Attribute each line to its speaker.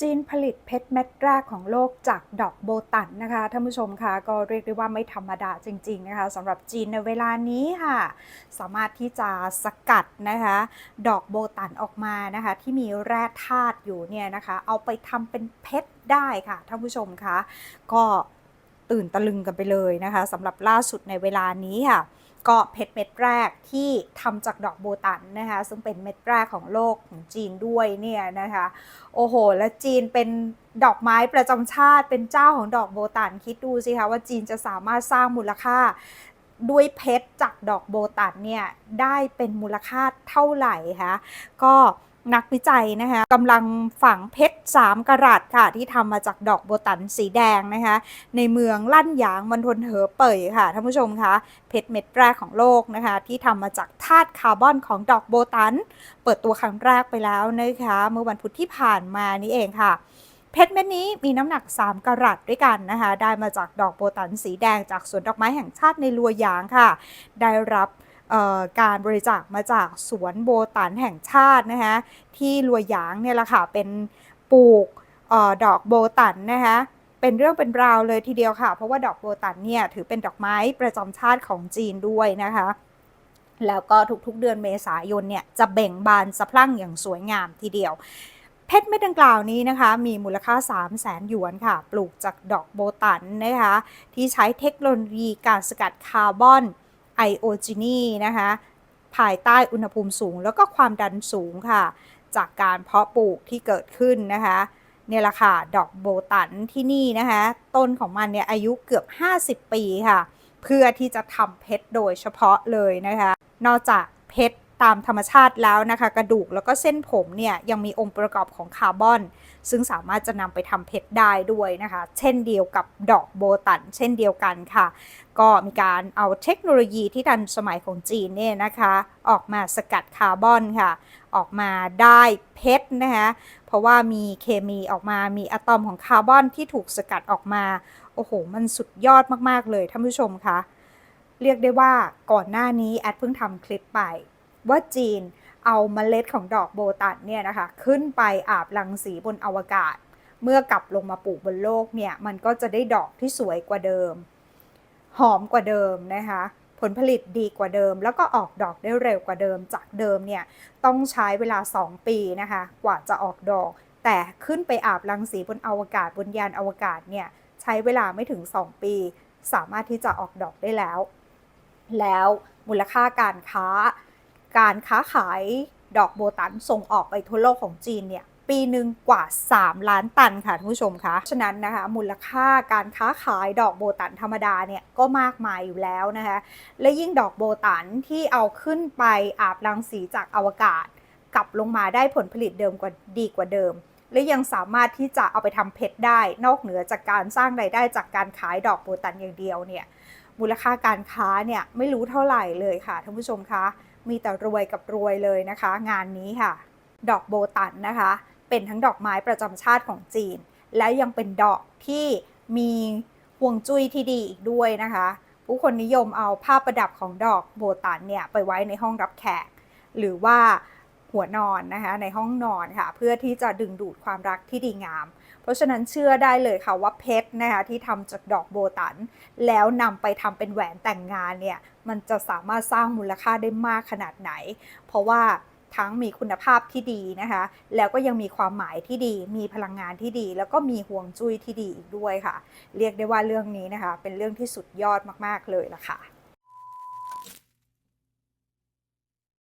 Speaker 1: จีนผลิตเพชรเม็ดแรกของโลกจากดอกโบตันนะคะท่านผู้ชมคะก็เรียกได้ว่าไม่ธรรมดาจริง ๆ นะคะสำหรับจีนในเวลานี้ค่ะ สามารถที่จะสกัดนะคะ ดอกโบตันออกมานะคะ ที่มีแร่ธาตุอยู่เนี่ยนะคะ เอาไปทำเป็นเพชรได้ค่ะท่านผู้ชมคะก็ตื่นตะลึงกันไปเลยนะคะสำหรับล่าสุดในเวลานี้ค่ะ ก็เพชรเม็ดแรกที่ทำจากดอกโบตันนะคะซึ่งเป็นเม็ดแรกของโลกของจีนด้วยเนี่ยนะคะโอ้โห และจีนเป็นดอกไม้ประจำชาติเป็นเจ้าของดอกโบตันคิดดูสิคะว่าจีนจะสามารถสร้างมูลค่าด้วยเพชรจากดอกโบตันเนี่ยได้เป็นมูลค่าเท่าไหร่คะก็ นักวิจัยนะคะกำลังฝังเพชร 3กะรัตค่ะ ที่ทำมาจากดอกโบตันสีแดงนะคะ ในเมืองลั่นหยางมณฑลเหอเป่ยค่ะท่านผู้ชมคะเพชรเม็ดแรกของโลกนะคะ ที่ทำมาจากธาตุคาร์บอนของดอกโบตัน เปิดตัวครั้งแรกไปแล้วนะคะ เมื่อวันพุธที่ผ่านมานี่เองค่ะเพชรเม็ดนี้มีน้ำหนัก 3กะรัตด้วยกันนะคะ ได้มาจากดอกโบตันสีแดงจากสวนดอกไม้แห่งชาติในลัวหยางค่ะ ได้รับ การบริจาคมาจากสวนโบตันแห่งชาตินะคะที่ลัวหยางเนี่ยแหละค่ะเป็นปลูกออดอกโบตันนะคะเป็นเรื่องเป็นราวเลยทีเดียวค่ะ เพราะว่าดอกโบตันเนี่ยถือเป็นดอกไม้ประจำชาติของจีนด้วยนะคะ แล้วก็ทุกๆเดือนเมษายนเนี่ยจะเบ่งบานสะพรั่งอย่างสวยงามทีเดียว เพชรเม็ดดังกล่าวนี้นะคะ มีมูลค่า 3 0 0แสนหยวนค่ะ ปลูกจากดอกโบตันนะคะที่ใช้เทคโนโลยีการสกัดคาร์บอน ไอโอจินีนะคะภายใต้อุณหภูมิสูงแล้วก็ความดันสูงค่ะ จากการเพาะปลูกที่เกิดขึ้นนะคะเนี่ยแหละค่ะ ดอกโบตันที่นี่นะคะ ต้นของมันเนี่ยอายุเกือบ 50 ปีค่ะ เพื่อที่จะทำเพชรโดยเฉพาะเลยนะคะ นอกจากเพชร ตามธรรมชาติแล้วนะคะ กระดูกแล้วก็เส้นผมเนี่ยยังมีองค์ประกอบของคาร์บอน ซึ่งสามารถจะนำไปทำเพชรได้ด้วยนะคะ เช่นเดียวกับดอกโบตัน เช่นเดียวกันค่ะ ก็มีการเอาเทคโนโลยีที่ทันสมัยของจีนเนี่ยนะคะ ออกมาสกัดคาร์บอนค่ะ ออกมาได้เพชรนะคะ เพราะว่ามีเคมีออกมามีอะตอมของคาร์บอนที่ถูกสกัดออกมา โอ้โห มันสุดยอดมากๆเลยท่านผู้ชมคะเรียกได้ว่าก่อนหน้านี้แอดเพิ่งทำคลิปไป ว่าจีนเอาเมล็ดของดอกโบตันเนี่ยนะคะขึ้นไปอาบรังสีบนอวกาศ เมื่อกลับลงมาปลูกบนโลกเนี่ยมันก็จะได้ดอกที่สวยกว่าเดิม หอมกว่าเดิมนะคะผลผลิตดีกว่าเดิม แล้วก็ออกดอกได้เร็วกว่าเดิมจากเดิมเนี่ยต้องใช้เวลา 2 ปีนะคะกว่าจะออกดอก แต่ขึ้นไปอาบรังสีบนอวกาศบนยานอวกาศเนี่ยใช้เวลาไม่ถึง 2 ปี สามารถที่จะออกดอกได้แล้ว แล้วมูลค่าการค้า การค้าขายดอกโบตันส่งออกไปทั่วโลกของจีนเนี่ยปีหนึ่งกว่า 3 ล้านตันค่ะท่านผู้ชมคะ ฉะนั้นนะคะมูลค่าการค้าขายดอกโบตันธรรมดาเนี่ยก็มากมายอยู่แล้วนะคะ และยิ่งดอกโบตันที่เอาขึ้นไปอาบรังสีจากอวกาศ กลับลงมาได้ผลผลิตเดิมกว่าดีกว่าเดิม และยังสามารถที่จะเอาไปทำเพชรได้ นอกเหนือจากการสร้างรายได้จากการขายดอกโบตันอย่างเดียวเนี่ย มูลค่าการค้าเนี่ยไม่รู้เท่าไหร่เลยค่ะท่านผู้ชมคะมีแต่รวยกับรวยเลยนะคะ งานนี้ค่ะ ดอกโบตันนะคะ เป็นทั้งดอกไม้ประจำชาติของจีน แล้วยังเป็นดอกที่มีห่วงจุ้ยที่ดีอีกด้วยนะคะ ผู้คนนิยมเอาภาพประดับของดอกโบตันเนี่ยไปไว้ในห้องรับแขก หรือว่าหัวนอนนะคะในห้องนอนค่ะ เพื่อที่จะดึงดูดความรักที่ดีงาม ราะฉะนั้นเชื่อได้เลยค่ะว่าเพชรนะคะที่ทำจากดอกโบตัน แล้วนำไปทำเป็นแหวนแต่งงานเนี่ยมันจะสามารถสร้างมูลค่าได้มากขนาดไหน เพราะว่าทั้งมีคุณภาพที่ดีนะคะ แล้วก็ยังมีความหมายที่ดี มีพลังงานที่ดี แล้วก็มีห่วงจุ้ยที่ดีอีกด้วยค่ะ เรียกได้ว่าเรื่องนี้นะคะ เป็นเรื่องที่สุดยอดมาก ๆ เลยล่ะค่ะ